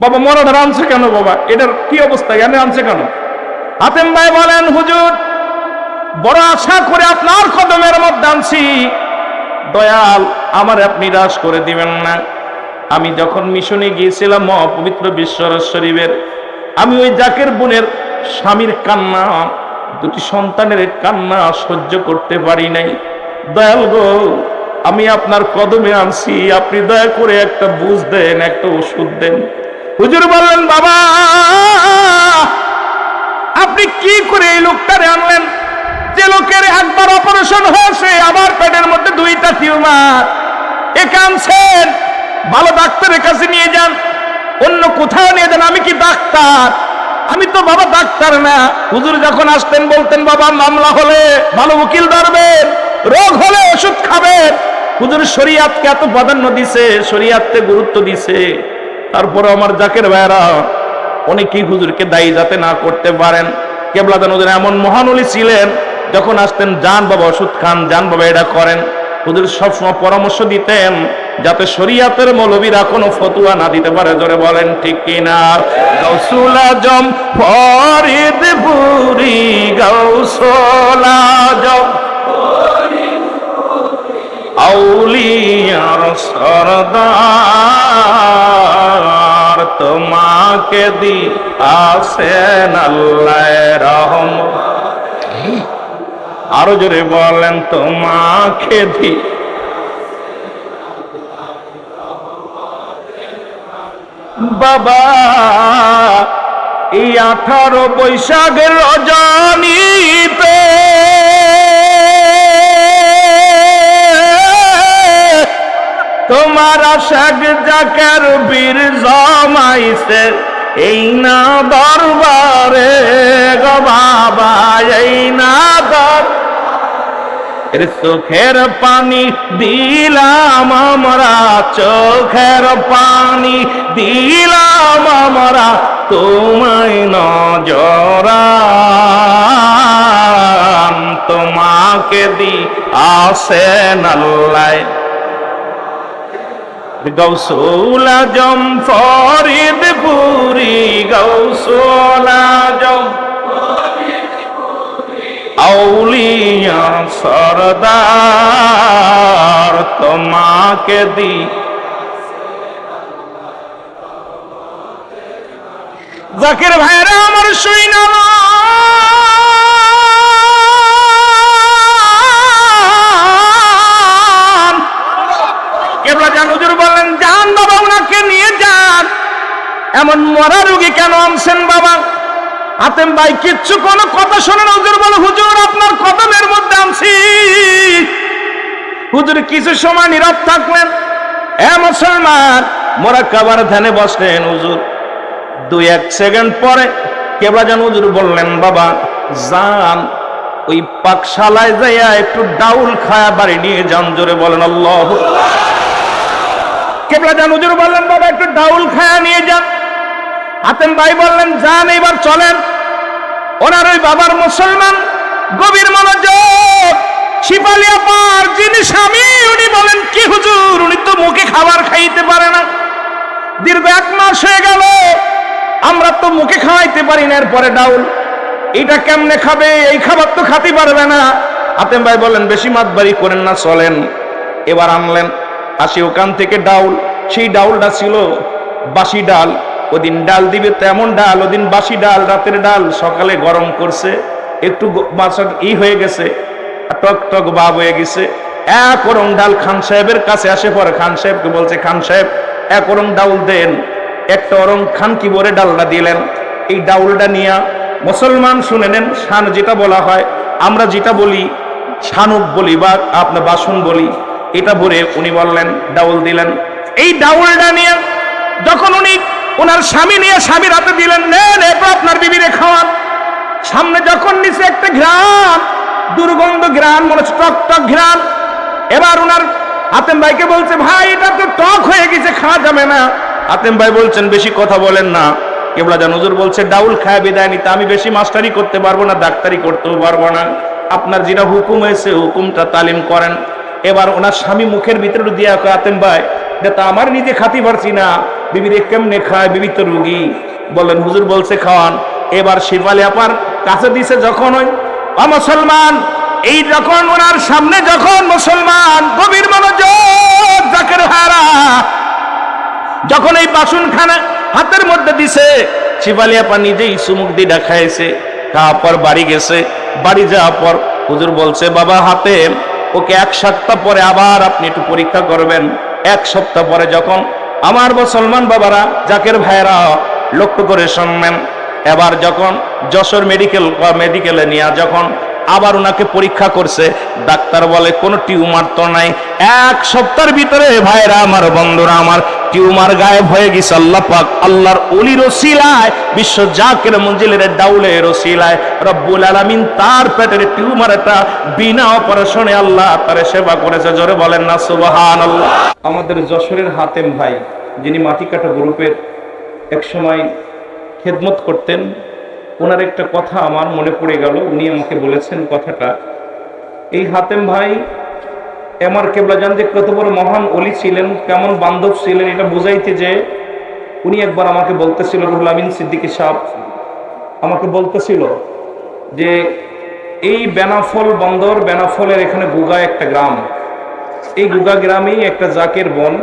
বাবা মরাদার আনছে কেন বাবা? এটার কি অবস্থা? এনে আনছে কেন? হাতেম ভাই বলেন, হুজুর, বড় আশা করে আপনার কদমের মধ্যে আনছি। দয়াল, আমার আপনি নিরাশ করে দিবেন না। আমি যখন মিশনে গিয়েছিলাম, মহাপবিত্র বিশ্বরাজ শরীফের, আমি ওই জাকের বোনের স্বামীর কান্না, দুটি সন্তানের কান্না সহ্য করতে পারি নাই। দয়াল গো, আমি আপনার কদমে আনছি। আপনি দয়া করে একটা বুঝ দেন, একটা ওষুধ দেন। হুজুর বললেন, বাবা, আপনি কি করে এই লোকটারে আনলেন? যে লোকের একবার অপারেশন হয়েছে আবার পেটের মধ্যে দুইটা টিউমার। এ কানছেন ভালো ডাক্তারের কাছে নিয়ে যান, অন্য কোথাও নিয়ে যান, আমি কি ডাক্তার? আমি তো বাবা ডাক্তার না। হুজুর যখন আসতেন, বলতেন, বাবা, মামলা হলে ভালো উকিল ধরবেন, রোগ হলে ওষুধ খাবেন। হুজুর শরিয়াতকে এত প্রাধান্য দিছে, শরিয়াতকে গুরুত্ব দিছে। তারপরে আমার জাকের ভাইরা অনেকেই হুজুরকে দায়ী যাতে না করতে পারেন? কেবলাদান হুজুর এমন মহানলি ছিলেন, যখন আসতেন, জান বাবা, ওষুধ খান, জান বাবা, এটা করেন। হুজুর সবসময় পরামর্শ দিতেন, যাতে শরিয়াতের মৌলবীরা কোনো ফতুয়া না দিতে পারে। জোরে বলেন, ঠিক কিনা গৌসুল আজম ফরিদ পুরি গৌসুল আজম আউলিয়ার সরদার। তোমাকে দি আসেন আল্লাহ রহম। আরও জোরে বলেন, তোমাকে দি বাবা, এই আঠারো বৈশাখের রজনীতে তোমার আশাক জাকার বীর জমাইছে, এই না দরবারে গো বাবা, এই না দর। চোখের পানি দিলাম আমরা, চোখের পানি দিলাম আমরা, তোমায় নজরান, তোমাকে দি আসেন আল্লাহ। গৌসুল আজম ফরিদ পুরি গৌসুল আজম আউলিয়া সরদার তোমাকে দি। জাকির ভাইরা আমার শুই না এমন মরা রুগী কেন আনছেন বাবা? আতেম ভাই, কিচ্ছু কোনো কথা শোনেন হুজুর বলে, হুজুর, আপনার কদমের মধ্যে আনছি। হুজুর কিছু সময় নীরব থাকলেন। এ মুসলমান, মোরা কাবার ধ্যানে বসলেন, হুজুর। দুই এক সেকেন্ড পরে কেবলা যেন হুজুর বললেন, বাবা, যান, ওই পাকশালায় যাইয়া একটু ডাউল খায়া বাড়ি নিয়ে যান, জোরে বলেন আল্লাহ কেবলা যান হুজুর বললেন, বাবা, একটু ডাউল খায়া নিয়ে যান। হাতেম ভাই বললেন, যান, এবার চলেন। ওনার ওই বাবার মুসলমান গভীর মনোযোগ। শিপালিয়া পার যিনি স্বামী, উনি বলেন, কি হুজুর, উনি তো মুখে খাবার খাইতে পারে না। দীর্ঘ এক মাস হয়ে গেল, আমরা তো মুখে খাওয়াইতে পারি না, এরপরে ডাউল। এটা কেমনে খাবে? এই খাবার তো খাতে পারবে না। হাতেম ভাই বলেন বেশি মাতবাড়ি করেন না, চলেন। এবার আনলেন, আসি ওখান থেকে ডাউল। সেই ডাউলটা ছিল বাসি ডাল। ওদিন ডাল দিবে, তেমন ডাল, ওদিন বাসি ডাল, রাতের ডাল, সকালে গরম করছে, একটু মাছের ই হয়ে গেছে টক টক ভাব হয়ে গেছে। এক ওরম ডাল খান সাহেবের কাছে আসে পরে খান সাহেবকে বলছে, খান সাহেব, এক ডাউল দেন, একটা ওরম খান কি বলে ডালটা দিলেন? এই ডাউলটা নিয়ে মুসলমান শুনে নেন, শান যেটা বলা হয়, আমরা যেটা বলি, শানুক বলি বা আপনার বাসন বলি। এটা ভরে উনি বললেন, ডাউল দিলেন। এই ডাউলটা নিয়ে যখন উনি ওনার স্বামী নিয়ে স্বামীর হাতে দিলেন নেন এরপর আপনার বিবিরে খাওয়ান। সামনে যখন নিচে একটা ঘ্রাণ, দুর্গন্ধ ঘ্রাণ, মনে হচ্ছে টক টক ঘ্রাণ, এবার ওনার হাতেম ভাইকে বলছে, ভাই, এটা তো টক হয়ে গেছে, খাওয়া যাবে না। হাতেম ভাই বলছেন, বেশি কথা বলেন না। কেবলা জান, হুজুর বলছে, ডাউল খায় বিদায় নিতে, আমি বেশি মাস্টারি করতে পারব না, ডাক্তারি করতেও পারব না। আপনার যেটা হুকুম হয়েছে, হুকুমটা তালিম করেন। এবার ওনার স্বামী মুখের ভিতরে দিয়া হাতেম ভাই, এটা তো আমার নিজে খাতি পারছি না। বিবির কেমনে খায় বিবি তো রুগী? বলেন, হুজুর বলছে, খাওয়ান। এবার শিবালি আপার কাছে দিছে যখন ওই মুসলমান এই যখন ওনার সামনে যখন মুসলমান গভীর মনোযোগ জাকের হারা যখন এই বাসন খানা হাতের মধ্যে দিছে শিবালিয়াপা নিজেই সুমুখ দিয়ে দেখাইছে খাওয়ার পর বাড়ি গেছে, বাড়ি যাওয়ার পর হুজুর বলছে, বাবা, হাতে ওকে এক সপ্তাহ পরে আবার আপনি একটু পরীক্ষা করবেন। এক সপ্তাহ পরে যখন আমার মুসলমান বাবারা, জাকের ভাইরা লক্ষ্য করে শুনবেন। এবার যখন যশোর মেডিকেল মেডিকেলে নিয়ে যখন আবার ওনাকে পরীক্ষা করছে, ডাক্তার বলে, কোনো টিউমার তো নাই। এক সপ্তাহের ভিতরে ভাইরা, আমার বন্ধুরা, আমার টিউমার গায়েব হয়ে গেছে, আল্লাহ পাক আল্লাহর অলি রসিলায় বিশ্ব জাকের মঞ্জিলের ডাউলে রসিলায় রব্বুল আলামিন তার পেটের টিউমারটা বিনা অপারেশনে আল্লাহ তার সেবা করেছে। জোরে বলেন না সুবহান আল্লাহ আমাদের যশোরের হাতেম ভাই, যিনি মাটিকাটা গ্রুপের এক সময় খেদমত করতেন, ওনার একটা কথা আমার মনে পড়ে গেল, উনি আমাকে বলেছেন কথাটা। এই হাতেম ভাই আমার কেবলা জান যে কত বড় মহান অলি ছিলেন, কেমন বান্ধব ছিলেন, এটা বুঝাইতে যে উনি একবার আমাকে বলতেছিল, রুহুল আমিন সিদ্দিকী সাহ আমাকে বলতেছিল যে এই বেনাফল বন্দর, বেনাফলের এখানে গুগা একটা গ্রাম। এই গুগা গ্রামেই একটা জাকের বন,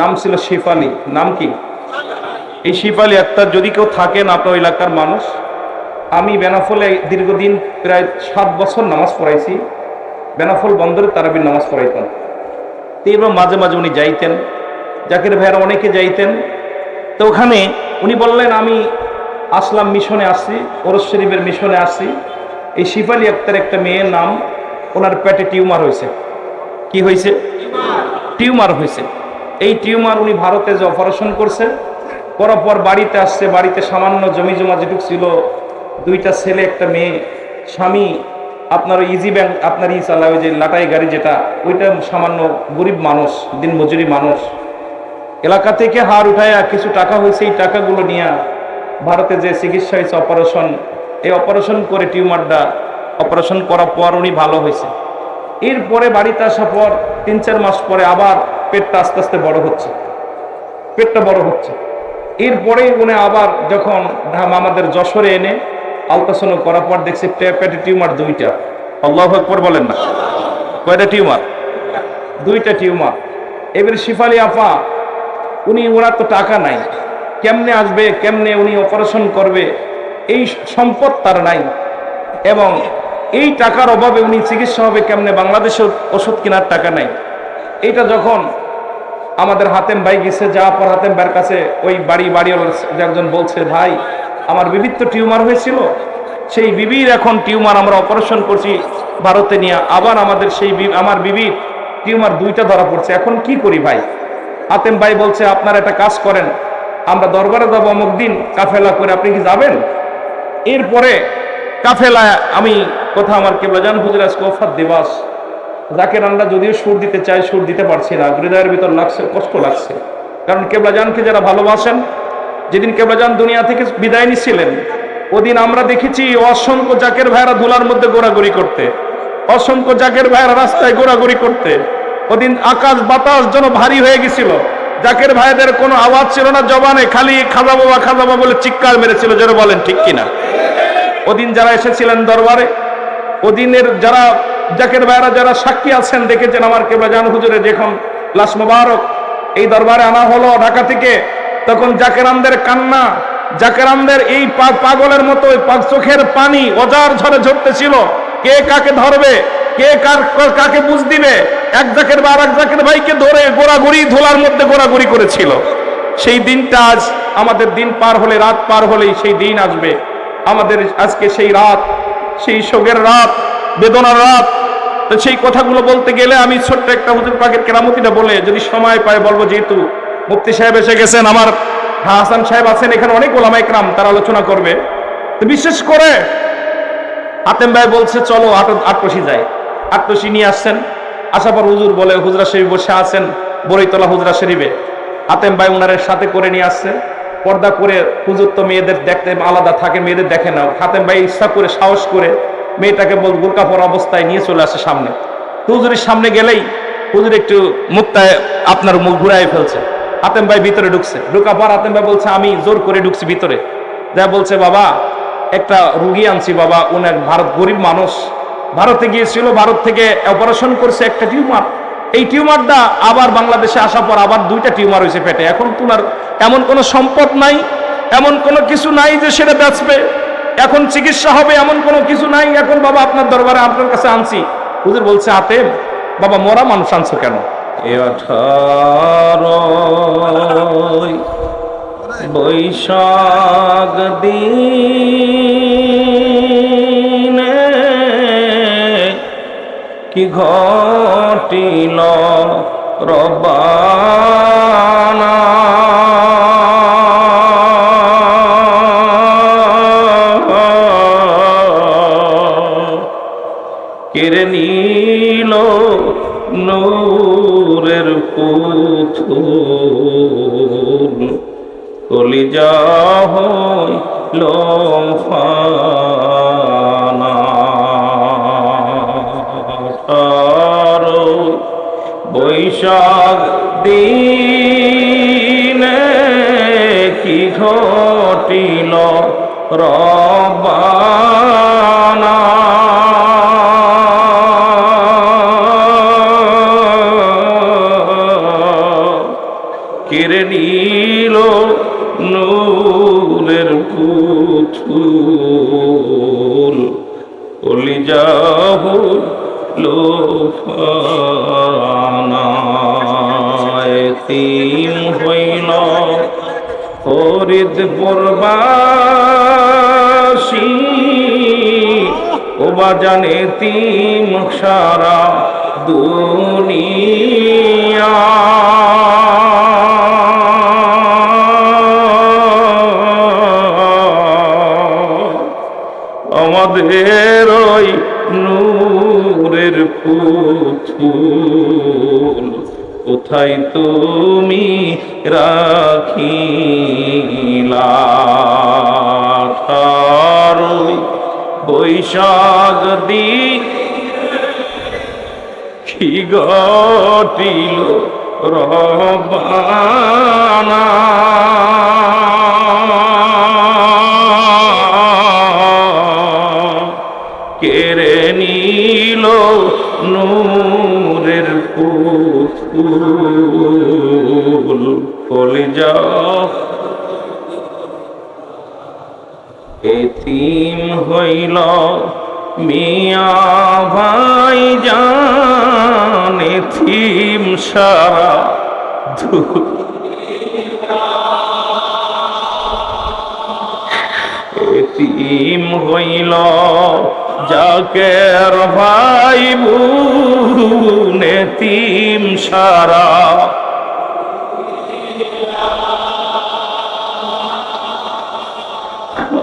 নাম ছিল শেফালি। নাম কি? এই শিপালি আক্তার, যদি কেউ থাকেন আপনার এলাকার মানুষ, আমি বেনাফলে দীর্ঘদিন প্রায় সাত বছর নামাজ পড়াইছি। বেনাফল বন্দরে তারাবির নামাজ পড়াইতেন। তো এবার মাঝে মাঝে উনি যাইতেন। জাকির ভাইয়েরা অনেকে যাইতেন। তো ওখানে উনি বললেন, আমি আসলাম মিশনে আসছি, ওরস শরীফের মিশনে আসছি। এই শিপালি আক্তার একটা মেয়ের নাম, ওনার পেটে টিউমার হয়েছে। কি হয়েছে? টিউমার হয়েছে। এই টিউমার উনি ভারতে যে অপারেশন করছে, করার পর বাড়িতে আসছে, বাড়িতে সামান্য জমি জমা যেটুক ছিল, দুইটা ছেলে, একটা মেয়ে, স্বামী আপনার ইজি ব্যাংক আপনার ই চালায় ওই যে লাটাই গাড়ি যেটা, ওইটা সামান্য গরিব মানুষ, দিন মজুরি মানুষ। এলাকা থেকে হার উঠায়া কিছু টাকা হয়েছে, এই টাকাগুলো নিয়ে ভারতে যে চিকিৎসা হয়েছে অপারেশন এই অপারেশন করে টিউমারটা অপারেশন করার পর উনি ভালো হয়েছে। এরপরে বাড়িতে আসার পর তিন চার মাস পরে আবার পেটটা আস্তে আস্তে বড় হচ্ছে। পেটটা বড় হচ্ছে। এরপরে উনি আবার যখন আমাদের যশোরে এনে আলট্রাসাউন্ড করার পর দেখছি পেটে টিউমার দুইটা। আল্লাহ আকবর বলেন না। কয়টা টিউমার? দুইটা টিউমার। এবার শিফালি আপা, উনি, ওনার তো টাকা নাই। কেমনে আসবে, কেমনে উনি অপারেশন করবে, এই সম্পদ তার নাই। এবং এই টাকার অভাবে উনি চিকিৎসা হবে কেমনে, বাংলাদেশে ওষুধ কেনার টাকা নাই। এইটা যখন আমাদের হাতেম ভাই গেছে, যাওয়ার পর হাতেম ভাইয়ের কাছে ওই বাড়ি বাড়ি একজন বলছে, ভাই আমার বিবির তো টিউমার হয়েছিল। সেই বিবির এখন টিউমার আমরা অপারেশন করছি ভারতে নিয়ে। আবার আমাদের সেই আমার বিবির টিউমার দুইটা ধরা পড়ছে। এখন কি করি ভাই? আতেম ভাই বলছে, আপনারা একটা কাজ করেন। আমরা দরবারে যাব অমুক দিন কাফেলা করে। আপনি কি যাবেন? এরপরে কাফেলা আমি কোথা আমার কেবলা জান হুজুর আজকে ওফাত দিবস। যাকে আমরা যদিও সুর দিতে চাই সুর দিতে পারছি না। হৃদয়ের ভিতর লাগছে, কষ্ট লাগছে। কারণ কেবলা জানকে যারা ভালোবাসেন যেদিন কেবলা জান দুনিয়া থেকে বিদায় নিচ্ছিলেন ওদিন আমরা দেখেছি অসংখ্য জাকের ভাইরা ধুলার মধ্যে ঘোরাঘুরি করতে, অসংখ্য জাকের ভাইরা রাস্তায় ঘোরাঘুরি করতে। ওদিন আকাশ বাতাস যেন ভারী হয়ে গেছিল। জাকের ভাইদের কোনো আওয়াজ ছিল না জবানে, খালি খাজা বাবা খাজা বাবা বলে চিৎকার মেরেছিল, যেন বলেন ঠিক কিনা। ওদিন যারা এসেছিলেন দরবারে, ওদিনের যারা জাকের ভাইরা যারা সাক্ষী আছেন, দেখেছেন আমার কেবলা জান হুজুরে যখন লাশ মোবারক, এই দরবারে আনা হলো ঢাকা থেকে। তখন জাকেরামদের কান্না, জাকেরামদের এই পাগলের মতো চোখের পানি অজার ঝরে ঝরতেছিল। কে কাকে ধরবে? কে কার, কাকে বুঝ দিবে? এক জাকের বা আর জাকের ভাইকে ধরে গোড়াগুড়ি, ধোলার মধ্যে গোড়াগুড়ি করেছিল। সেই দিনটা আজ আমাদের দিন পার হলে, রাত পার হলেই সেই দিন আসবে। আমাদের আজকে সেই রাত, সেই শোকের রাত, বেদনার রাত। তো সেই কথাগুলো বলতে গেলে আমি ছোট্ট একটা হুজুর পাকের কেরামতিটা বলে যদি সময় পায় বলব, যেহেতু মুফতি সাহেব এসে গেছেন, আমার হাসান সাহেব আছেন, এখানে অনেক ওলামাই ক্রাম তারা আলোচনা করবে। তো বিশেষ করে আতেম ভাই বলছে, চলো আট- আটটসি যাই। আটটসি নিয়ে আসছেন। আসার পর হুজুর বলে, হুজরা শরীফ বসে আছেন বরৈতলা হুজরা শরীফে। আতেম ভাই উনারের সাথে করে নিয়ে আসছে। পর্দা করে হুজুর তো মেয়েদের দেখতে আলাদা থাকে, মেয়েদের দেখে না। হাতেম ভাই ইচ্ছা করে, সাহস করে মেয়েটাকে বল বোরকা পরা অবস্থায় নিয়ে চলে আসে সামনে। হুজুরের সামনে গেলেই হুজুর একটু মুখটায় আপনার মুখ ঘুরাই ফেলছে। আতেম ভাই ভিতরে ঢুকছে। ঢুকা পর আতেম ভাই বলছে, আমি জোর করে ঢুকছি ভিতরে। যা বলছে, বাবা, একটা রুগী আনছি, বাবা, উনার ভারত গরিব মানুষ। ভারতে গিয়েছিল, ভারত থেকে অপারেশন করছে একটা টিউমার। এই টিউমারটা আবার বাংলাদেশে আসার পর আবার দুইটা টিউমার হয়েছে পেটে। এখন তোমার এমন কোনো সম্পদ নাই, এমন কোনো কিছু নাই যে সেটা বেচবে। এখন চিকিৎসা হবে, এমন কোনো কিছু নাই। এখন বাবা, আপনার দরবারে আপনার কাছে আনছি। হুজুর বলছে, আতেম, বাবা, মরা মানুষ আনছো কেন? এ আঠারোই বৈশাখ দিনে কি ঘটিল রবানা নূরের পুতুল। কলিজা হইল ফানা। বৈশাখ দিনে কি ঘটিল? রবানা কেড়ে নিল নূরের পুতুল। কলিজাহ লোফানায় তিম হইল ফরিদ পরবাসী ও বাজানে তিম সারা দুনিয়া। ওই নূরের পুতুল কোথায় তুমি রাখিলা? বৈশাখ দি কি ঘটিল রবানা কলিজা। এতিম হইল মিয়া ভাই জান এতিম সারা এতিম হইল যাকের ভাই বোন এতিম সারা।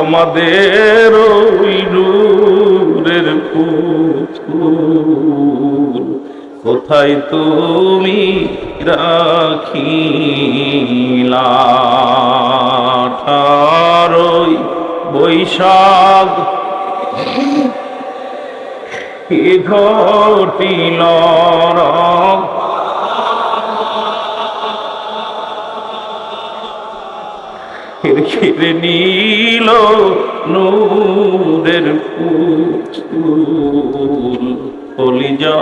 আমাদের ওই নূরের পুতুল কোথায় তুমি রাখিলা? ঠারোই বৈশাখ। ঘটিল নীল ঘিরে নীল নূরের পুতুল কলিজা